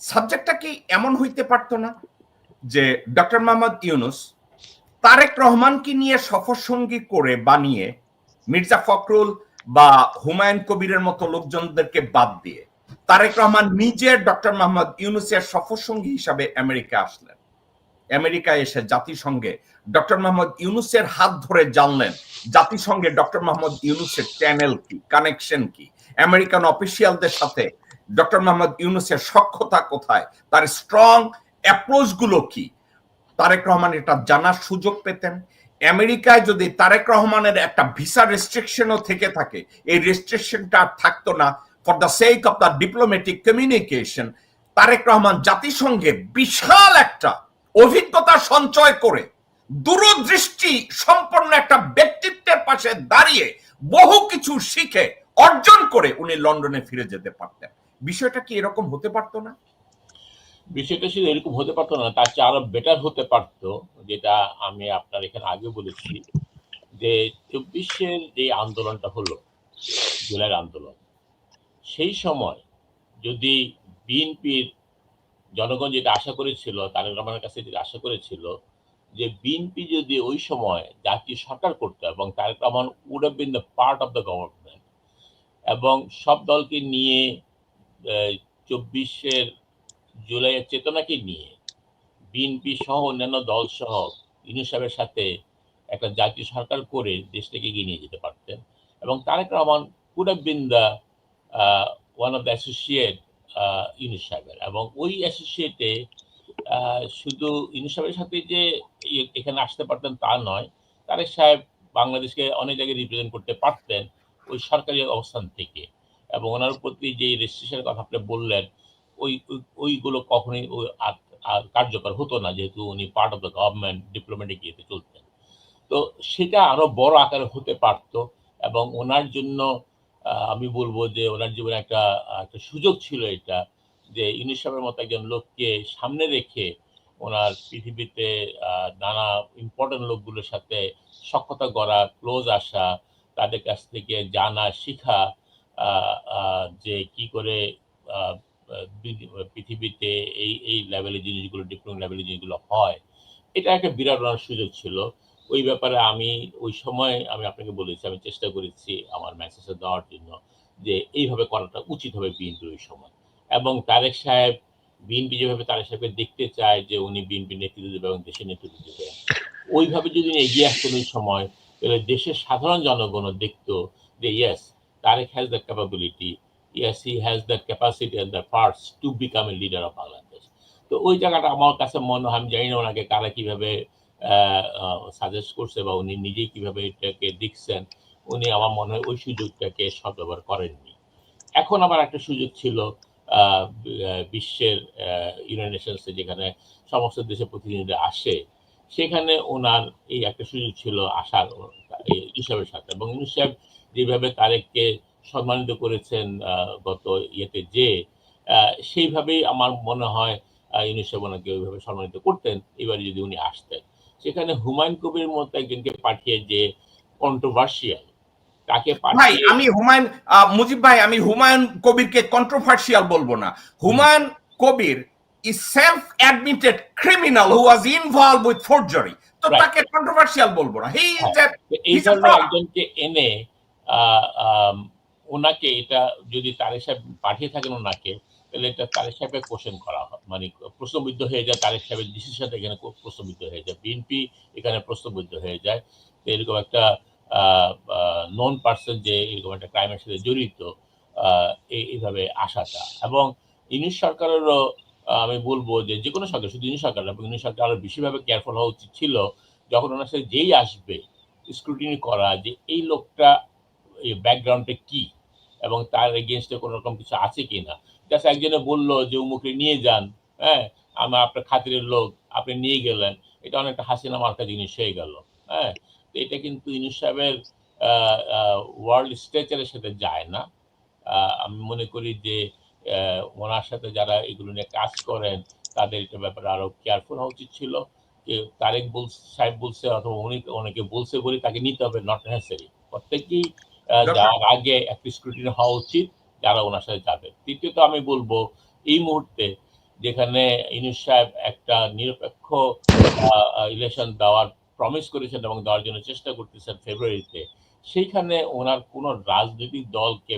সাবজেক্টটা কি এমন হইতে পারতো না যে ডক্টর মোহাম্মদ ইউনুস তারেক রহমানকে নিয়ে সফরসঙ্গী করে বানিয়ে মির্জা ফখরুল বা হুমায়ুন কবিরের মতো লোকজনদেরকে বাদ দিয়ে তারেক রহমান নিজে ডক্টর মোহাম্মদ ইউনুসের সফরসঙ্গী হিসাবে আমেরিকা আসলেন। আমেরিকায় এসে জাতিসংঘে ডক্টর মোহাম্মদ ইউনুসের হাত ধরে জানলেন জাতিসংঘে ডক্টর মোহাম্মদ ইউনুসের চ্যানেল কি কানেকশন কি আমেরিকান অফিসিয়ালদের সাথে ডক্টর মোহাম্মদ ইউনুসের সক্ষতা কোথায়? তার স্ট্রং অ্যাপ্রোচগুলো কি? তারেক রহমান এটা জানার সুযোগ পেতেন। আমেরিকায় যদি তারেক রহমানের একটা ভিসা রেস্ট্রিকশনও থেকে থাকে, এই রেস্ট্রিকশনটা আর থাকতো না। For the sake of the diplomatic communication Tarique Rahman জাতিসংঘে বিশাল একটা অভিজ্ঞতা সঞ্চয় করে, দূরদৃষ্টি সম্পন্ন একটা ব্যক্তিত্বের পাশে দাঁড়িয়ে বহু কিছু শিখে, অর্জন করে উনি লন্ডনে ফিরে যেতে পারতেন। বিষয়টা কি এরকম হতে পারতো না? বিষয়টা শুধু এরকম হতে পারতো না, তার চেয়ে আরও বেটার হতে পারতো, যেটা আমি আপনার এখানে আগে বলেছি যে চব্বিশের যে আন্দোলনটা হলো, জুলাইয়ের আন্দোলন, সেই সময় যদি বিএনপির জনগণ যেটা আশা করেছিল, তারেক রহমানের কাছে যেটা আশা করেছিল, যে বিএনপি যদি ওই সময় জাতীয় সরকার করতো এবং Tarique Rahman would have been the part of the government এবং সব দলকে নিয়ে চব্বিশের জুলাইয়ের চেতনাকে নিয়ে বিএনপি সহ অন্যান্য দল সহ ইউনুস সাহেবের সাথে একটা জাতীয় সরকার করে দেশটাকে এগিয়ে নিয়ে যেতে পারতেন। এবং Tarique Rahman could have one of the associate Yunus সাহেবের। এবং ওই অ্যাসোসিয়েটে শুধু ইউনুস সাহেবের সাথে যে এখানে আসতে পারতেন তা নয়, তারেক সাহেব বাংলাদেশকে অনেক জায়গায় রিপ্রেজেন্ট করতে পারতেন ওই সরকারি অবস্থান থেকে। এবং ওনার প্রতি যে রেজিস্ট্রেশনের কথা আপনি বললেন, ওই ওইগুলো কখনোই ওই কার্যকর হতো না, যেহেতু উনি part of the government diplomatic ইয়েতে চলতেন। তো সেটা আরও বড় আকারে হতে পারত এবং ওনার জন্য আমি বলব যে ওনার জীবনে একটা একটা সুযোগ ছিল এটা, যে ইউনিসেফের মতো একজন লোককে সামনে রেখে ওনার পৃথিবীতে নানা ইম্পর্টেন্ট লোকগুলোর সাথে সক্ষতা করা ক্লোজ আসা, তাদের কাছ থেকে জানা, শিখা যে কি করে পৃথিবীতে এই এই লেভেলের জিনিসগুলো ডিপ্লোমা লেভেলের জিনিসগুলো হয়, এটা একটা বিরাট সুযোগ ছিল। ওই ব্যাপারে আমি ওই সময় আমি আপনাকে বলেছি, আমি চেষ্টা করেছি আমার মেসেজে দেওয়ার জন্য যে এইভাবে করাটা উচিত হবে বিএনপির ওই সময়। এবং তারেক সাহেব বিএনপি যেভাবে তারেক সাহেবকে দেখতে চায় যে উনি বিএনপি নেতৃত্ব দেবে এবং দেশের নেতৃত্ব দেবে, ওইভাবে যদি এগিয়ে আসতেন ওই সময়, তাহলে দেশের সাধারণ জনগণও দেখতো যে yes Tarique has the capability yes, he has the capacity and the parts to become a leader of Bangladesh. তো ওই জায়গাটা আমার কাছে মনে হয় আমি জানি না ওনাকে কারা কীভাবে সাজেস্ট করছে বা উনি নিজেই কীভাবে এটাকে দেখছেন উনি আমার মনে হয় ওই সুযোগটাকে সদ্ব্যবহার করেননি এখন আবার একটা সুযোগ ছিল বিশ্বের ইউনাইটেড নেশনসে যেখানে সমস্ত দেশের প্রতিনিধিরা আসে সেখানে ওনার এই একটা সুযোগ ছিল আসার ইউসেফের সাথে এবং ইউসেফ যেভাবে তারেককে সম্মানিত করেছেন গত ইয়েতে যে সেইভাবেই আমার মনে হয় ইউনিসেফ ওনাকে ওইভাবে সম্মানিত করতেন। এবারে যদি উনি আসতেন সেখানে হুমায়ুন কবির মতো একজনকে পাঠিয়ে যে কন্ট্রোভার্সিয়াল তাকে ভাই আমি হুমায়ুন মুজিব ভাই আমি হুমায়ুন কবিরকে কন্ট্রোভার্সিয়াল বলব না। হুমায়ুন কবির is self admitted criminal who was involved with forgery তো তাকে কন্ট্রোভার্সিয়াল বলব না। হি এই ধরনের একজনকে এনে ওনাকে এটা যদি তারেক সাহেব পাঠিয়ে থাকেন ওনাকে, তাহলে এটা তারেক সাহেবের কোশ্চেন করা হয়। মানে প্রশ্নবিদ্ধ হয়ে যায় তারেক সাহেবের ডিসিশন এখানে প্রশ্নবিদ্ধ হয়ে যায়। বিএনপি এখানে প্রশ্নবিদ্ধ হয়ে যায়। তো এরকম একটা নন পার্সন যে এরকম একটা ক্রাইমের সাথে জড়িত এইভাবে আসাটা। এবং ইউনিট সরকারেরও আমি বলব যে যে কোনো সরকার, শুধু ইউনিট সরকার এবং ইউনিট সরকার আরও বেশিভাবে কেয়ারফুল হওয়া উচিত ছিল, যখন ওনার সাথে যেই আসবে স্ক্রুটিনি করা, যে এই লোকটা ব্যাকগ্রাউন্ডে কি? এবং তার এগেনস্টে কোনো রকম কিছু আছে কি না জাস্ট একজনে বলল যে উমুকে নিয়ে যান। হ্যাঁ? আমার আপনার খাতিরের লোক, আপনি নিয়ে গেলেন। এটা অনেকটা হাসিনা মার্কা জিনিস হয়ে গেল। হ্যাঁ? তো এটা কিন্তু ইউনুস সাহেবের ওয়ার্ল্ড স্ট্রেচারের সাথে যায় না। আমি মনে করি যে ওনার সাথে যারা এগুলো নিয়ে কাজ করেন, তাদের এটা ব্যাপারে আরও কেয়ারফুল হওয়া উচিত ছিল। যে, তারেক বল সাহেব বলছে অথবা উনি অনেকে বলছে বলে তাকে নিতে হবে নট নেসেসারি প্রত্যেকেই যাওয়ার আগে একটি স্ক্রুটিনি হওয়া উচিত যারা ওনার সাথে যাবে। তৃতীয়ত আমি বলব এই মুহূর্তে যেখানে ইনুস সাহেব একটা নিরপেক্ষ ইলেকশন দেওয়ার প্রমিস করেছেন এবং দেওয়ার জন্য চেষ্টা করতেছেন ফেব্রুয়ারিতে সেইখানে ওনার কোন রাজনৈতিক দলকে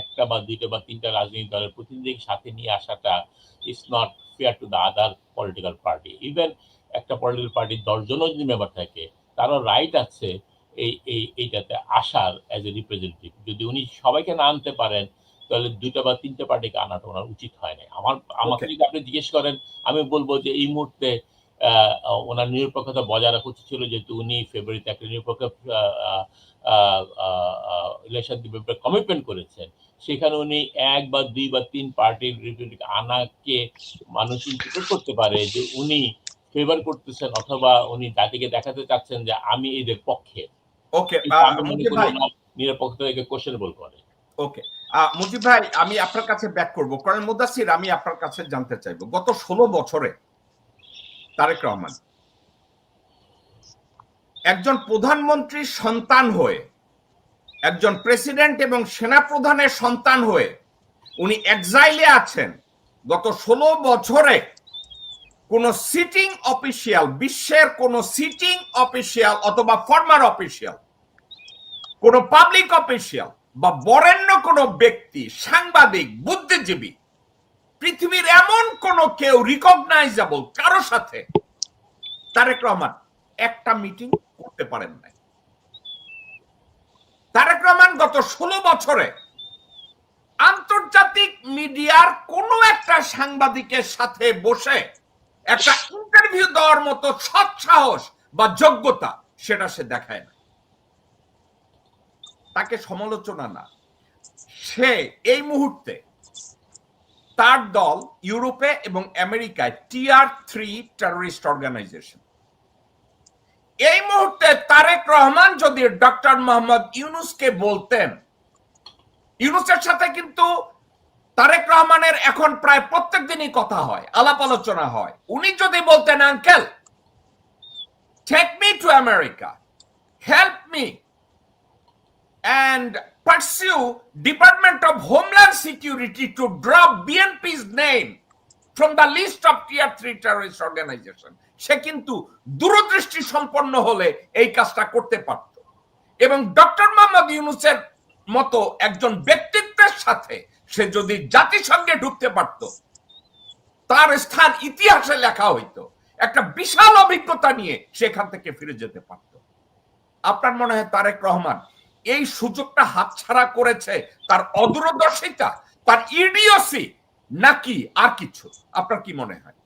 একটা বা দুইটা বা তিনটা রাজনৈতিক দলের প্রতিনিধির সাথে নিয়ে আসাটা it's not fair to the other political party even একটা পলিটিক্যাল পার্টির দশজনও যদি মেম্বার থাকে তারও রাইট আছে এই এই এইটাতে আসার অ্যাজ এ রিপ্রেজেন্টেটিভ যদি উনি সবাইকে না আনতে পারেন তাহলে দুইটা বা তিনটা পার্টিকে আনাটা ওনার উচিত হয় না আমার আমাকে যদি আপনি জিজ্ঞেস করেন আমি বলব যে এই মুহূর্তে ওনার নিরপেক্ষতা বজায় রাখা উচিত ছিল যেহেতু উনি ফেব্রুয়ারিতে একটা নিরপেক্ষ ইলেকশন দিবে কমিটমেন্ট করেছেন। সেখানে উনি এক বা দুই বা তিন পার্টির রিপ্রেজেন্টেটিভ আনাকে মানুষ ইন্টারপ্রেট করতে পারে যে উনি ফেভার করতেছেন অথবা উনি জাতিকে দেখাতে চাচ্ছেন যে আমি এদের পক্ষে। ওকে আমি মুজিব করি ভাই। ওনার নিরপেক্ষতাকে কোশ্চেনেবল করে। ওকে মুজিব ভাই আমি আপনার কাছে ব্যাক করব। কর্নেল মুদাসির আমি আপনার কাছে জানতে চাইব। গত ষোলো বছরে তারেক রহমান একজন প্রধানমন্ত্রীর সন্তান হয়ে একজন প্রেসিডেন্ট এবং সেনাপ্রধানের সন্তান হয়ে উনি এক্সাইলে আছেন। গত ষোলো বছরে কোন সিটিং অফিসিয়াল বিশ্বের কোন সিটিং অফিসিয়াল অথবা ফর্মার অফিসিয়াল কোন পাবলিক অফিসিয়াল বা বরেণ্য কোন ব্যক্তি, সাংবাদিক, বুদ্ধিজীবী, পৃথিবীর এমন কোন কেউ রিকগনাইজেবল কারও সাথে, তারেক রহমান একটা মিটিং করতে পারেন নাই। তারেক রহমান গত ষোলো বছরে আন্তর্জাতিক মিডিয়ার কোন একটা সাংবাদিকের সাথে বসে একটা ইন্টারভিউ দেওয়ার মতো সৎসাহস বা যোগ্যতা সেটা সে দেখায় না। তাকে সমালোচনা না। সে এই মুহূর্তে তার দল ইউরোপে এবং আমেরিকায় টিআর থ্রি টেরোরিস্ট অর্গানাইজেশন এই মুহূর্তে তারেক রহমান যদি ডক্টর মোহাম্মদ ইউনুসকে বলতেন, ইউনুসের সাথে কিন্তু তারেক রহমানের এখন প্রায় প্রত্যেক দিনই কথা হয়, আলাপ আলোচনা হয়। উনি যদি বলতেন, uncle take me to America help me and pursue Department of Homeland Security to drop BNP's name from the list of tier 3 terrorist organization. সে কিন্তু দূরদৃষ্টি সম্পন্ন হলে এই কাজটা করতে পারত। এবং ডক্টর মোহাম্মদ ইউনুসের মতো একজন ব্যক্তিত্বের সাথে সে যদি জাতিসংঘে ঢুকতে পারত, তার স্থান ইতিহাসে লেখা হইতো। একটা বিশাল অভিজ্ঞতা নিয়ে সেখান থেকে ফিরে যেতে পারত। আপনার মনে হয় তারেক রহমান এই সুযোগটা হাতছাড়া করেছে তার অদূরদর্শিতা, তার ইডিওসি নাকি আর কিছু? আপনার কি মনে হয়?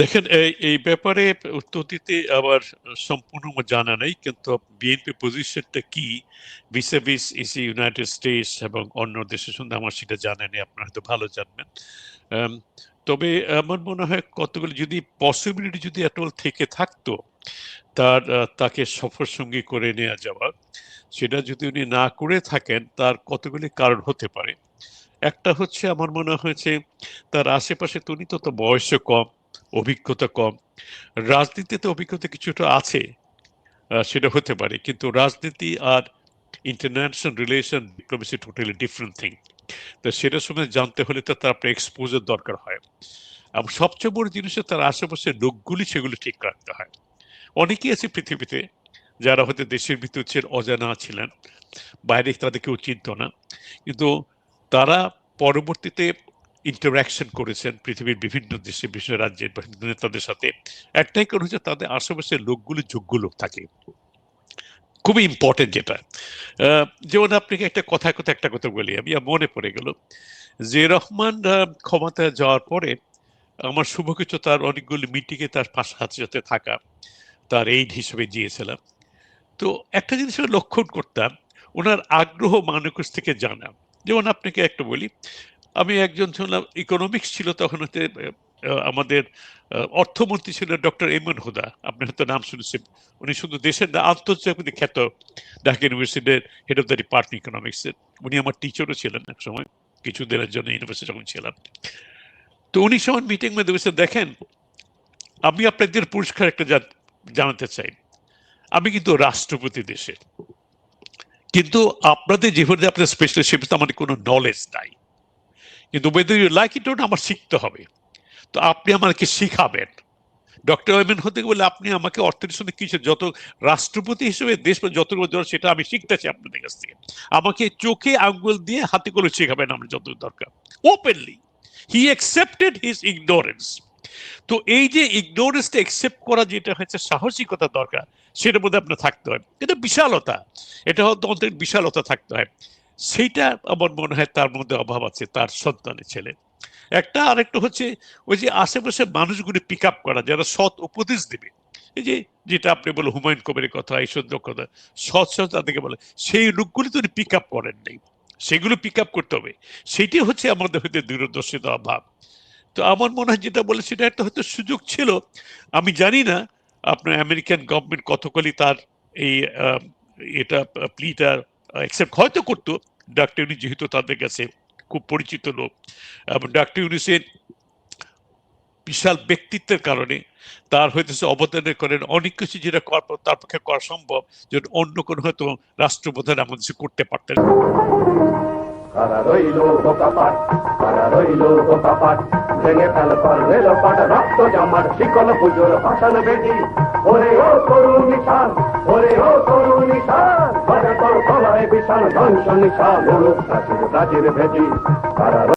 দেখেন, এই ব্যাপারে উত্তর দিতে আবার সম্পূর্ণ জানা নেই, কিন্তু বিএনপি পজিশনটা কি? ভিসাভিস ইসি ইউনাইটেড স্টেটস এবং অন্য দেশের সঙ্গে আমার সেটা জানা নেই, আপনারা হয়তো ভালো জানবেন। তবে আমার মনে হয় কতগুলো যদি পসিবিলিটি যদি এটল থেকে থাকতো, তার তাকে সফর সঙ্গী করে নেওয়া যাওয়া, সেটা যদি উনি না করে থাকেন, তার কতগুলি কারণ হতে পারে? একটা হচ্ছে, আমার মনে হয়েছে, তার আশেপাশে তো উনি তো তো বয়সও কম অভিজ্ঞতা কম। রাজনীতিতে অভিজ্ঞতা কিছুটা আছে সেটা হতে পারে, কিন্তু রাজনীতি আর international relation diplomacy totally different thing তো সেটার সময় জানতে হলে তো তার আপনার এক্সপোজার দরকার হয়। এবং সবচেয়ে বড় জিনিস তার আশেপাশে লোকগুলি সেগুলি ঠিক রাখতে হয়। অনেকেই আছে পৃথিবীতে যারা হয়তো দেশের ভিতর অজানা ছিলেন, বাইরে তাদের কেউ চিনত না। কিন্তু তারা পরবর্তীতে ইন্টারাকশন করেছেন পৃথিবীর বিভিন্ন দেশে, বিভিন্ন রাজ্যের নেতাদের সাথে। একটাই কারণ হচ্ছে তাদের আশেপাশের লোকগুলো যোগ্য লোক থাকে। খুবই ইম্পর্টেন্ট যেটা। যেমন আপনাকে একটা কথা কথা একটা কথা বলি। আমি মনে পড়ে গেল যে রহমান ক্ষমতায় যাওয়ার পরে আমার শুভকিচ্ছ তার অনেকগুলি মিটিংয়ে তার পাশে হাতে সাথে থাকা তার এইড হিসেবে দিয়েছিলাম তো একটা জিনিস লক্ষণ করতাম, ওনার আগ্রহ মানুষ থেকে জানা। যেমন আপনাকে একটা বলি আমি একজন শুনলাম ইকোনমিক্স ছিল তখন হতে আমাদের অর্থমন্ত্রী ছিলেন ডক্টর এমন হুদা। আপনি হয়তো নাম শুনেছেন। উনি শুধু দেশের না, আন্তর্জাতিক খ্যাত ঢাকা ইউনিভার্সিটির হেড অফ দ্য ডিপার্টমেন্ট ইকোনমিক্সের উনি আমার টিচারও ছিলেন এক সময় কিছু দিনের জন্য ইউনিভার্সিটি যখন ছিলাম। তো উনি সময় মিটিং মধ্যে বসে দেখেন, আমি আপনাদের পুরস্কার একটা জান- জানাতে চাই। আমি কিন্তু রাষ্ট্রপতি দেশের। কিন্তু আপনাদের যেভাবে আপনার স্পেশালিস্ট আমার কোনো নলেজ নাই। কিন্তু ওয়েদার ইউ লাইক ইট আমার শিখতে হবে। তো আপনি আমাকে শিখাবেন। ডক্টর ওয়েমেন হতে বলে আপনি আমাকে অর্থনীতির সঙ্গে কিছু যত রাষ্ট্রপতি হিসেবে দেশ যত সেটা আমি শিখতে চাই আপনাদের কাছ থেকে। আমাকে চোখে আঙ্গুল দিয়ে হাতে করে শেখাবেন আমার যত দরকার। Openly he accepted his ignorance তো এই যে ইগনোরেন্সটা অ্যাকসেপ্ট করা যেটা হচ্ছে সাহসিকতা দরকার, সেটার মধ্যে আপনার থাকতে হয়। এটা বিশালতা। এটা হয়তো অন্তত বিশালতা থাকতে হয়। সেইটা আমার মনে হয় তার মধ্যে অভাব আছে, তার সন্তানের ছেলে। একটা আরেকটা হচ্ছে, ওই যে আশেপাশে মানুষগুলি পিক আপ করা, যারা সৎ উপদেশ দেবে। এই যে যেটা আপনি বলে হুমায়ুন কবিরের কথা সুন্দর কথা, সৎ সৎ তাদেরকে বলে, সেই লোকগুলি তো পিক আপ করেন নাই। সেগুলো পিক আপ করতে হবে। সেটি হচ্ছে আমাদের হয়তো দূরদর্শিতা অভাব। তো আমার মনে হয় যেটা বলে, সেটা একটা হয়তো সুযোগ ছিল। আমি জানি না আপনার আমেরিকান গভর্নমেন্ট কতকালই তার এই এটা প্লিটা অ্যাকসেপ্ট হয়তো করতো। ডাক্তার ইউনি যেহেতু তাদের কাছে খুব পরিচিত লোক, এবং ডাক্তার ইউনিসের বিশাল ব্যক্তিত্বের কারণে তার হইতেছে অবদানের করেন অনেক কিছু যেটা করার তার পক্ষে করা সম্ভব যেটা অন্য কোনো হয়তো রাষ্ট্রপ্রধান এমন কিছু করতে পারতেন। ওরে ও তরুণ ওরে ও তরুণ বিশাল ধ্বংস নিশান প্রাচীর প্রাচীর ভেদি কারা